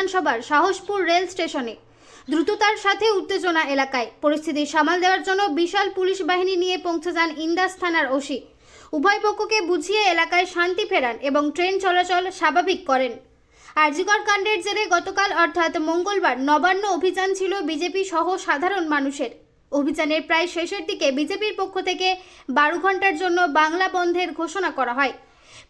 বিধানসভার সাহসপুর রেল স্টেশনে। দ্রুততার সাথে উত্তেজনা এলাকায়। পরিস্থিতি সামাল দেওয়ার জন্য বিশাল পুলিশ বাহিনী নিয়ে পৌঁছে যান ইন্দাস থানার ওসি। উভয় পক্ষকে বুঝিয়ে এলাকায় শান্তি ফেরান এবং ট্রেন চলাচল স্বাভাবিক করেন। আরজিকর কাণ্ডের জেরে গতকাল অর্থাৎ মঙ্গলবার নবান্ন অভিযান ছিল বিজেপি সহ সাধারণ মানুষের। অভিযানের প্রায় শেষের দিকে বিজেপির পক্ষ থেকে বারো ঘণ্টার জন্য বাংলা বন্ধের ঘোষণা করা হয়।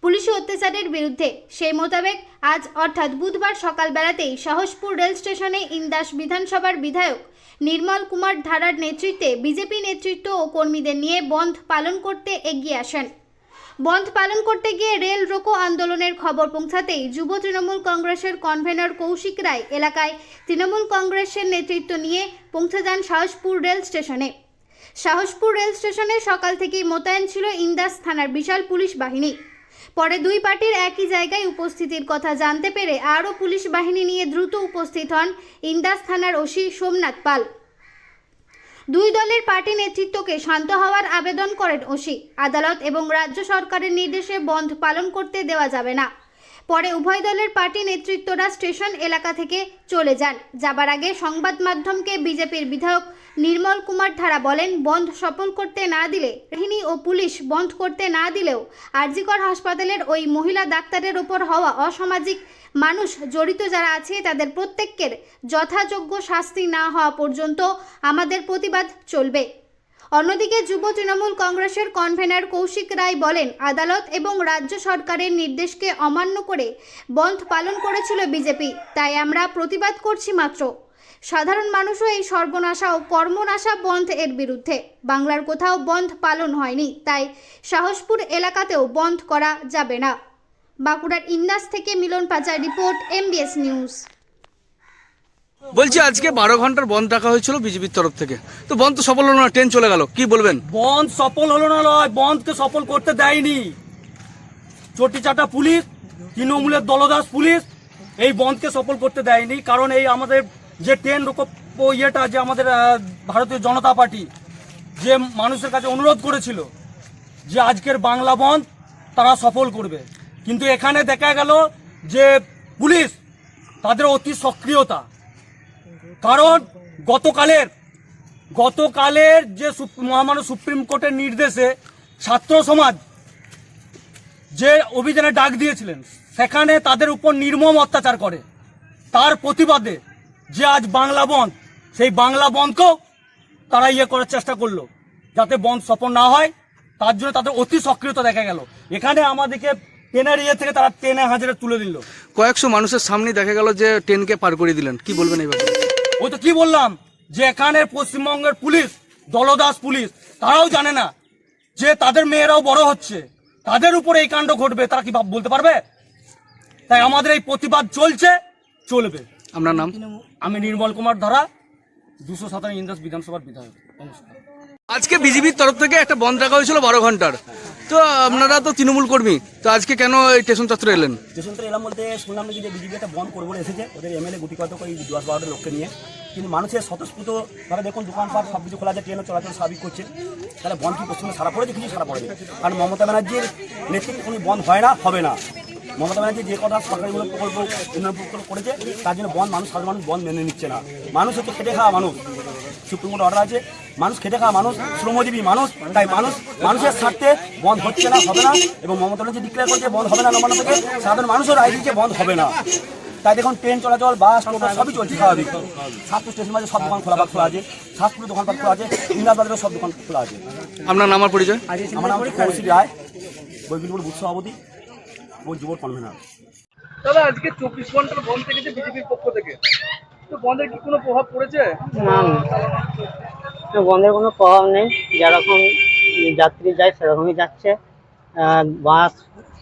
পুলিশি অত্যাচারের বিরুদ্ধে। সেই মোতাবেক আজ অর্থাৎ বুধবার সকালবেলাতেই সাহসপুর রেল স্টেশনে ইন্দাস বিধানসভার বিধায়ক নির্মল কুমার ধারার নেতৃত্বে বিজেপি নেতৃত্ব ও কর্মীদের নিয়ে বন্ধ পালন করতে এগিয়ে আসেন। বন্ধ পালন করতে গিয়ে রেল রোকো আন্দোলনের খবর পৌঁছাতেই যুব তৃণমূল কংগ্রেসের কনভেনর কৌশিক রায় এলাকায় তৃণমূল কংগ্রেসের নেতৃত্ব নিয়ে পৌঁছে যান সাহসপুর রেল স্টেশনে। সাহসপুর রেল স্টেশনে সকাল থেকেই মোতায়েন ছিল ইন্দাস থানার বিশাল পুলিশ বাহিনী। পরে দুই পার্টির একই জায়গায় উপস্থিতির কথা জানতে পেরে আরও পুলিশ বাহিনী নিয়ে দ্রুত উপস্থিত হন ইন্দাস থানার ওসি সোমনাথ পাল। দুই দলের পার্টি নেতৃত্বকে শান্ত হওয়ার আবেদন করেন ওসি। আদালত এবং রাজ্য সরকারের নির্দেশে বন্ধ পালন করতে দেওয়া যাবে না। পরে উভয় দলের পার্টি নেতৃত্বরা স্টেশন এলাকা থেকে চলে যান। যাবার আগে সংবাদ মাধ্যমকে বিজেপির বিধায়ক নির্মল কুমার ধারা বলেন, বন্ধ সফল করতে না দিলে, বাহিনী ও পুলিশ বন্ধ করতে না দিলেও আরজিকর হাসপাতালের ওই মহিলা ডাক্তারের ওপর হওয়া অসামাজিক মানুষ জড়িত যারা আছে, তাদের প্রত্যেকের যথাযোগ্য শাস্তি না হওয়া পর্যন্ত আমাদের প্রতিবাদ চলবে। অন্যদিকে যুব তৃণমূল কংগ্রেসের কনভেনার কৌশিক রায় বলেন, আদালত এবং রাজ্য সরকারের নির্দেশকে অমান্য করে বন্ধ পালন করেছিল বিজেপি, তাই আমরা প্রতিবাদ করছি মাত্র। সাধারণ মানুষও এই সর্বনাশা ও কর্মনাশা বন্ধ এর বিরুদ্ধে। বাংলার কোথাও বন্ধ পালন হয়নি, তাই সাহসপুর এলাকাতেও বন্ধ করা যাবে না। বাঁকুড়ার ইন্দাস থেকে মিলন পাচার রিপোর্ট, এমবিএস নিউজ। বলছি, আজকে বারো ঘণ্টার বন্ধ রাখা হয়েছিল বিজেপির তরফ থেকে। তো বন্ধ তো সফল হলো না, ট্রেন চলে গেল, কি বলবেন? বন্ধ সফল হলো না নয় বন্ধকে সফল করতে দেয়নি। চটি চাটা পুলিশ, তৃণমূলের দলদাস পুলিশ, এই বন্ধকে সফল করতে দেয়নি, কারণ এই আমাদের যে ট্রেন ইয়েটা যে আমাদের ভারতীয় জনতা পার্টি, যে মানুষের কাছে অনুরোধ করেছিল যে আজকের বাংলা বন্ধ তারা সফল করবে। কিন্তু এখানে দেখা গেল যে পুলিশ, তাদের অতি সক্রিয়তা কারণ গতকালের গতকালের যে মহামান্য সুপ্রিম কোর্টের নির্দেশে ছাত্র সমাজ যে অভিযানে ডাক দিয়েছিলেন, সেখানে তাদের উপর নির্মম অত্যাচার করে। তার প্রতিবাদে যে আজ বাংলা বন্ধ, সেই বাংলা বন্ধকেও তারা ইয়ে করার চেষ্টা করল, যাতে বন্ধ সফল না হয়। তার জন্য তাদের অতি সক্রিয়তা দেখা গেল। এখানে আমাদেরকে ট্রেনের ইয়ে থেকে তারা ট্রেনে হাজারে তুলে দিল। কয়েকশো মানুষের সামনে দেখা গেল যে ট্রেনকে পার করে দিলেন। কি বলবেন এই ব্যাপারে? ওই তো কি বললাম? যে এখানে পশ্চিমবঙ্গের পুলিশ দলদাস পুলিশ তারাও জানে না যে তাদের মেয়েরাও বড় হচ্ছে। তাদের উপরে এই কাণ্ড ঘটবে তারা কি ভাব- বলতে পারবে? তাই আমাদের এই প্রতিবাদ চলছে চলবে। আপনার নাম? আমি নির্মল কুমার ধারা দুশো সাতান্ন ইন্দাস বিধানসভার বিধায়ক। নমস্কার। আজকে বিজেপির তরফ থেকে একটা বন্ধ রাখা হয়েছিল বারো ঘণ্টার। তো আপনারা তো তৃণমূল কর্মী, তো আজকে কেন এই স্টেশন চত্বরে এলেন? স্টেশনটা এলাম বলতে শুনলাম নাকি যে বিজেপি একটা বন্ধ করব এসেছে, ওদের এমএলএ গুটি কত ওই দশ বারোটা লোককে নিয়ে। কিন্তু মানুষের স্বতঃস্ফূর্ত ভাবে দেখুন, দোকানপাট সব কিছু খোলা আছে, ট্রেনও চলাচল স্বাভাবিক করছে। তাহলে বন্ধ কি পশ্চিমে সারা পড়েছে? কিছু সারা পড়েছে কারণ মমতা ব্যানার্জির নেতৃত্বে কোনো বন্ধ হয় না, হবে না। মমতা ব্যানার্জি যে কথা সরকারিমূলক প্রকল্প উন্নয়ন প্রকল্প করেছে, তার জন্য বন মানুষ, সাধারণ মানুষ বন্ধ মেনে নিচ্ছে না। মানুষ হচ্ছে খেটে খাওয়া মানুষ। সুপ্রিম কোর্ট অর্ডার আছে। মানুষ খেটে খাওয়া মানুষ শ্রমজীবী মানুষ তাই মানুষ মানুষের স্বার্থে বন্ধ হচ্ছে না হবে না এবং মমতা ব্যানার্জি ডিক্লেয়ার করছে বন্ধ হবে না নবান্ন থেকে সাধারণ মানুষের রায় দিচ্ছে বন্ধ হবে না। তাই দেখুন ট্রেন চলাচল বাস টোটো সবই চলছে স্বাভাবিক। সাতপুর স্টেশন মাঝে সব দোকান খোলা খোলা আছে। সাতপুরে দোকানপাট খোলা আছে ইন্দাবাজারেও সব দোকান খোলা আছে। আপনার নাম আর পরিচয়? আমার নাম কৌশিক রায় বৈকুণ্ঠপুর বুথ সভাপতি ও যুব কনভেনার দাদা আজকে চব্বিশ ঘণ্টার বন্ধ থেকেছে বিজেপির পক্ষ থেকে। তো বন্ধের কি কোনো প্রভাব পড়েছে? না না। বন্ধের কোনো প্রভাব নেই। যেরকম যাত্রী যায় সেরকমই যাচ্ছে। বাস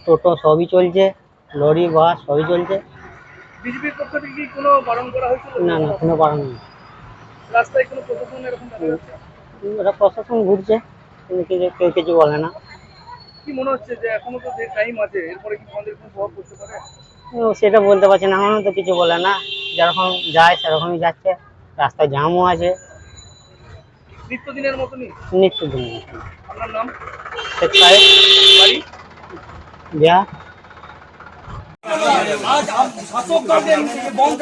টোটো সবই চলছে। লরি বাস সবই চলছে। বিজেপির পক্ষ থেকে কি কোনো বারণ করা হয়েছিল? না না কোনো বারণ নেই। রাস্তায় কোনো প্রশাসন এরকম ওরা প্রশাসন ঘুরছে। কিন্তু কেউ কিছু বলে না। কি মনে হচ্ছে যে এখনও তো যে টাইম আছে এরপরে কি বন্ধের কোনো প্রভাব পড়তে পারে? সেটা বলতে পারছি না। এখনও তো কিছু বলে না। যেরকম যায় সেরকমই যাচ্ছে। রাস্তায় জামও আছে। নিত্যদিনের মতনই? নিত্যদিন আপনার নাম? শেখ সাহেব। বাড়ি? বিহার। আজ শাসক বন্ধ